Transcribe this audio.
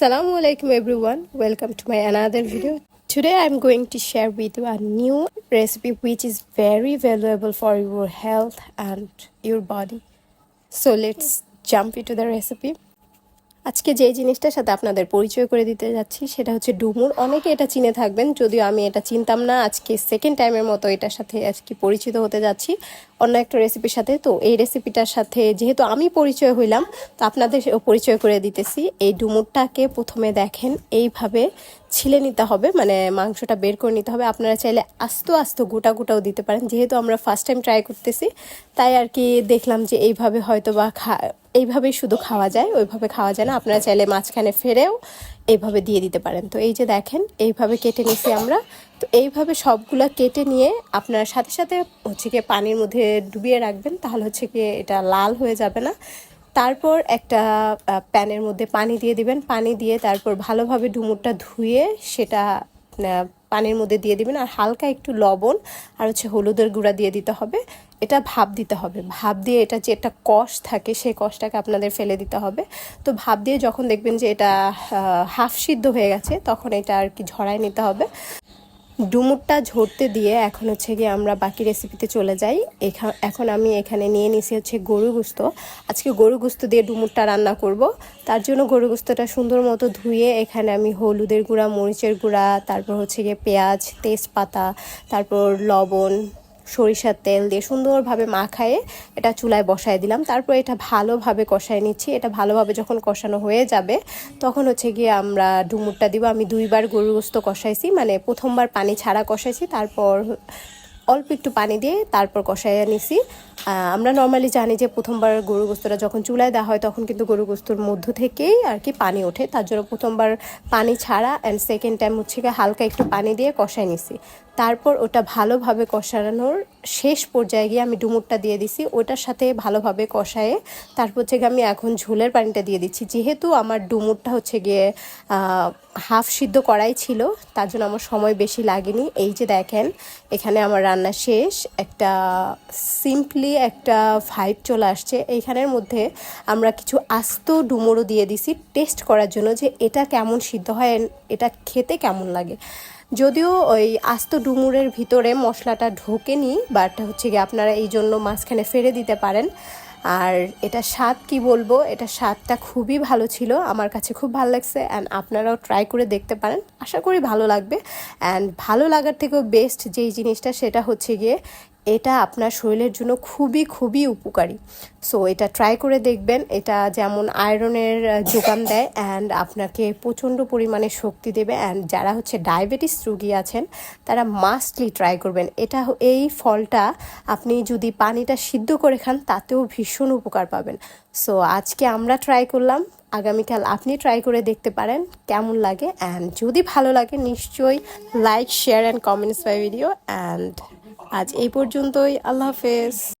Assalamu alaikum everyone. Welcome to my another video. Today I'm going to share with you a new recipe which is very valuable for your health and your body. So let's jump into the recipe. আজকে যে জিনিসটার সাথে আপনাদের পরিচয় করে দিতে যাচ্ছি, সেটা হচ্ছে ডুমুর। অনেকে এটা চিনে থাকবেন, যদিও আমি এটা চিনতাম না। আজকে সেকেন্ড টাইমের মতো এটার সাথে আজকে পরিচিত হতে যাচ্ছি। অন্য একটা রেসিপির সাথে। তো এই রেসিপিটার সাথে যেহেতু আমি পরিচয় হইলাম, তো আপনাদের পরিচয় করে দিতেছি। এই ডুমুরটাকে প্রথমে দেখেন, এইভাবে ছিলে নিতে হবে। মানে মাংসটা বের করে নিতে হবে। আপনারা চাইলে আস্ত আস্ত গোটা গোটাও দিতে পারেন। যেহেতু আমরা ফার্স্ট টাইম ট্রাই করতেছি, তাই আর কি দেখলাম যে এইভাবে হয়তো বা খা এইভাবেই শুধু খাওয়া যায়, ওইভাবে খাওয়া যায় না। আপনারা চাইলে মাঝখানে ফেরেও এইভাবে দিয়ে দিতে পারেন। তো এই যে দেখেন, এইভাবে কেটে নিছি আমরা। তো এইভাবে সবগুলো কেটে নিয়ে আপনার সাথে সাথে হচ্ছে গিয়ে পানির মধ্যে ডুবিয়ে রাখবেন, তাহলে হচ্ছে গিয়ে এটা লাল হয়ে যাবে না। তারপর একটা প্যানের মধ্যে পানি দিয়ে দিবেন। পানি দিয়ে তারপর ভালোভাবে ডুমুরটা ধুয়ে সেটা পানির মধ্যে দিয়ে দিবেন। আর হালকা একটু লবণ আর হচ্ছে হলুদের গুঁড়া দিয়ে দিতে হবে। এটা ভাব দিতে হবে। ভাব দিয়ে এটা যে একটা কষ থাকে, সেই কষটাকে আপনাদের ফেলে দিতে হবে। তো ভাব দিয়ে যখন দেখবেন যে এটা হাফ সিদ্ধ হয়ে গেছে, তখন এটা আর কি ঝরায় নিতে হবে। ডুমুরটা ঝরতে দিয়ে এখন হচ্ছে গিয়ে আমরা বাকি রেসিপিতে চলে যাই। এখন আমি এখানে নিয়ে নিছি হচ্ছে গরু গুস্ত। আজকে গরু গুস্ত দিয়ে ডুমুরটা রান্না করব। তার জন্য গরু গুস্তটা সুন্দর মতো ধুয়ে এখানে আমি হলুদের গুঁড়া, মরিচের গুঁড়া, তারপর হচ্ছে গিয়ে পেঁয়াজ, তেজপাতা, তারপর লবণ সরিষার তেল দিয়ে সুন্দরভাবে মাখায়ে এটা চুলায় বসায় দিলাম। তারপর এটা ভালোভাবে কষায় নিচ্ছি। এটা ভালোভাবে যখন কষানো হয়ে যাবে, তখন হচ্ছে গিয়ে আমরা ডুমুরটা দিব। আমি দুইবার গরু গোস্ত কষাইছি মানে প্রথমবার পানি ছাড়া কষাইছি, তারপর অল্প একটু পানি দিয়ে তারপর কষাইয়া নিছি। আমরা নর্মালি জানি যে প্রথমবার গরু গোস্তটা যখন চুলায় দেওয়া হয় তখন কিন্তু গরু গোস্তর মধ্য থেকেই আর কি পানি ওঠে। তার জন্য প্রথমবার পানি ছাড়া অ্যান্ড সেকেন্ড টাইম হচ্ছে গিয়ে হালকা একটু পানি দিয়ে কষাই নিছি। তারপর ওটা ভালোভাবে কষানোর শেষ পর্যায়ে গিয়ে আমি ডুমুরটা দিয়ে দিছি। ওটার সাথে ভালোভাবে কষায়ে তারপর হচ্ছে গিয়ে আমি এখন ঝোলের পানিটা দিয়ে দিচ্ছি। যেহেতু আমার ডুমুরটা হচ্ছে গিয়ে হাফ সিদ্ধ করাই ছিল, তার জন্য আমার সময় বেশি লাগেনি। এই যে দেখেন, এখানে আমার রান্না শেষ, একটা সিম্পলি একটা ফাইভ চলে আসছে। এইখানের মধ্যে আমরা কিছু আস্ত ডুমুরও দিয়ে দিছি টেস্ট করার জন্য যে এটা কেমন সিদ্ধ হয় এটা খেতে কেমন লাগে। যদিও ওই আস্ত ডুমুরের ভিতরে মশলাটা ঢোকেনি বাট হচ্ছে গিয়ে আপনারা এই জন্য মাঝখানে ফেলে দিতে পারেন। আর এটা স্বাদ কি বলব? এটা স্বাদটা খুবই ভালো ছিল, আমার কাছে খুব ভালো লাগছে অ্যান্ড আপনারাও ট্রাই করে দেখতে পারেন। আশা করি ভালো লাগবে অ্যান্ড ভালো লাগার থেকেও বেস্ট যেই জিনিসটা সেটা হচ্ছে গিয়ে এটা আপনার শরীরের জন্য খুবই খুবই উপকারী। সো এটা ট্রাই করে দেখবেন। এটা যেমন আয়রনের যোগান দেয় অ্যান্ড আপনাকে প্রচণ্ড পরিমাণে শক্তি দেবে অ্যান্ড যারা হচ্ছে ডায়াবেটিস রুগী আছেন, তারা মাস্টলি ট্রাই করবেন। এটা এই ফলটা আপনি যদি পানিটা সিদ্ধ করে খান, তাতেও ভীষণ উপকার পাবেন। সো আজকে আমরা ট্রাই করলাম আগামীকাল আপনি ট্রাই করে দেখতে পারেন কেমন লাগে অ্যান্ড যদি ভালো লাগে নিশ্চয়ই like share and comments bye video and আজ এই পর্যন্তই, আল্লাহ হাফেজ।